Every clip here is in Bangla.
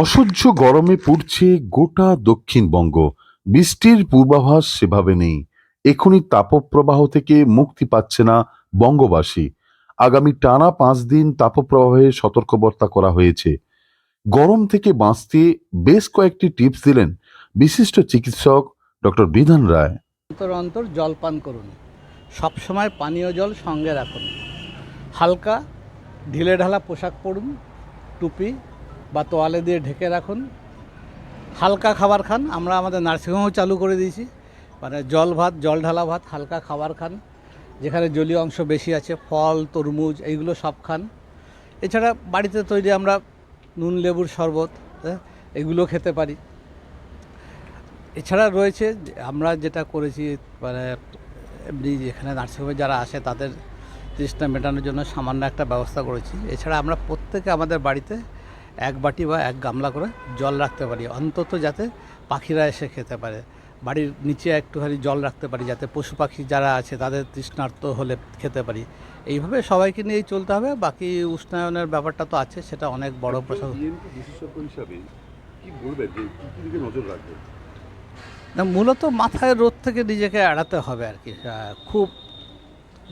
অসহ্য গরমে পড়ছে গোটা দক্ষিণবঙ্গ। বৃষ্টির পূর্বাভাস সেভাবে নেই। এখনই তাপপ্রবাহ থেকে মুক্তি পাচ্ছে না বঙ্গবাসী। আগামী টানা পাঁচ দিন তাপপ্রবাহে সতর্কবার্তা করা হয়েছে। গরম থেকে বাঁচতে বেশ কয়েকটি টিপস দিলেন বিশিষ্ট চিকিৎসক ডক্টর বিধান রায়। অন্তর অন্তর জল পান করুন। সবসময় পানীয় জল সঙ্গে রাখুন। হালকা ঢিলে ঢালা পোশাক পরুন, টুপি বা তোয়ালে দিয়ে ঢেকে রাখুন। হালকা খাবার খান আমরা আমাদের নার্সিংহোমও চালু করে দিয়েছি। মানে জল ভাত জল ঢালা ভাত হালকা খাবার খান। যেখানে জলীয় অংশ বেশি আছে ফল তরমুজ এইগুলো সব খান। এছাড়া বাড়িতে তৈরি আমরা নুন লেবুর শরবত হ্যাঁ, এগুলো খেতে পারি। এছাড়া রয়েছে আমরা যেটা করেছি মানে এমনি এখানে নার্সিংহোমে যারা আসে তাদের তৃষ্ণা মেটানোর জন্য সামান্য একটা ব্যবস্থা করেছি। এছাড়া আমরা প্রত্যেকে আমাদের বাড়িতে এক বাটি বা এক গামলা করে জল রাখতে পারি অন্তত যাতে পাখিরা এসে খেতে পারে। বাড়ির নিচে একটুখানি জল রাখতে পারি যাতে পশু পাখি যারা আছে তাদের তৃষ্ণার্ত হলে খেতে পারি। এইভাবে সবাইকে নিয়েই চলতে হবে বাকি উষ্ণায়নের ব্যাপারটা তো আছে সেটা অনেক বড় রাখবেন? না মূলত মাথায় রোদ থেকে নিজেকে এড়াতে হবে আর কি। খুব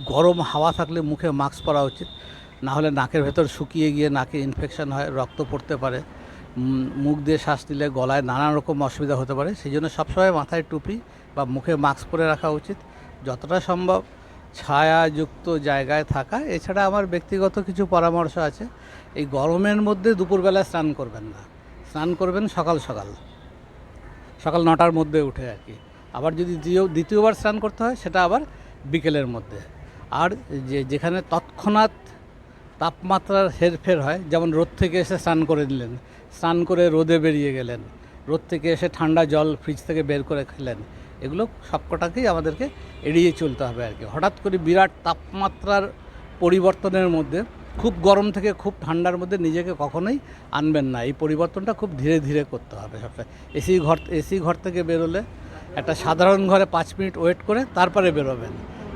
গরম হাওয়া থাকলে মুখে মাস্ক পরা উচিত। না হলে নাকের ভেতর শুকিয়ে গিয়ে নাকে ইনফেকশন হয়, রক্ত পড়তে পারে। মুখ দিয়ে শ্বাস নিলে গলায় নানা রকম অসুবিধা হতে পারে। সেই জন্য সবসময় মাথায় টুপি বা মুখে মাস্ক পরে রাখা উচিত। যতটা সম্ভব ছায়াযুক্ত জায়গায় থাকা। এছাড়া আমার ব্যক্তিগত কিছু পরামর্শ আছে। এই গরমের মধ্যে দুপুরবেলা স্নান করবেন না। স্নান করবেন সকাল সকাল। সকাল নটার মধ্যে উঠে আর কি। আবার যদি দ্বিতীয়, দ্বিতীয়বার স্নান করতে হয়, সেটা আবার বিকেলের মধ্যে। আর যে, যেখানে তৎক্ষণাৎ তাপমাত্রার হেরফের হয়। যেমন রোদ থেকে এসে স্নান করে নিলেন, স্নান করে রোদে বেরিয়ে গেলেন, রোদ থেকে এসে ঠান্ডা জল ফ্রিজ থেকে বের করে খেলেন। এগুলো সবকটাকেই আমাদেরকে এড়িয়ে চলতে হবে আর কি। হঠাৎ করে বিরাট তাপমাত্রার পরিবর্তনের মধ্যে, খুব গরম থেকে খুব ঠান্ডার মধ্যে নিজেকে কখনোই আনবেন না। এই পরিবর্তনটা খুব ধীরে ধীরে করতে হবে সবসময়। এসি ঘর এসি ঘর থেকে বেরোলে একটা সাধারণ ঘরে পাঁচ মিনিট ওয়েট করে তারপরে বেরোবেন।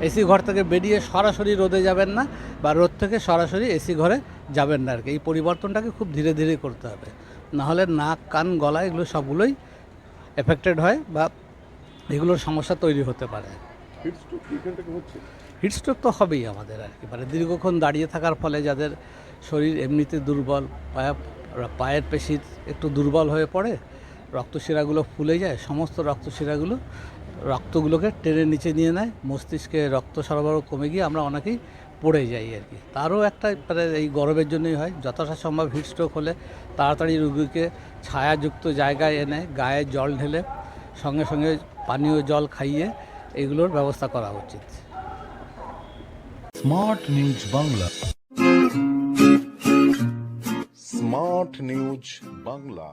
এসি ঘর থেকে বেরিয়ে সরাসরি রোদে যাবেন না বা রোদ থেকে সরাসরি এসি ঘরে যাবেন না আর কি। এই পরিবর্তনটাকে খুব ধীরে ধীরে করতে হবে। নাহলে নাক কান গলা এগুলো সবগুলোই এফেক্টেড হয় বা এগুলোর সমস্যা তৈরি হতে পারে। হিটস্ট্রোক তো হবেই আমাদের আর কি। মানে দীর্ঘক্ষণ দাঁড়িয়ে থাকার ফলে যাদের শরীর এমনিতে দুর্বল পায়া পায়ের পেশি একটু দুর্বল হয়ে পড়ে রক্তশিরাগুলো ফুলে যায় সমস্ত রক্তশিরাগুলো রক্তগুলোকে টেনে নিচে নিয়ে নেয়, মস্তিষ্কে রক্ত সরবরাহ কমে গিয়ে আমরা অনেকেই পড়ে যাই আর কি। তারও একটা মানে এই গরমের জন্যই হয় যতটা সম্ভব হিটস্ট্রোক হলে তাড়াতাড়ি রুগীকে ছায়াযুক্ত জায়গায় এনে গায়ে জল ঢেলে সঙ্গে সঙ্গে পানীয় জল খাইয়ে এগুলোর ব্যবস্থা করা উচিত। Smart news Bangla. Smart news Bangla.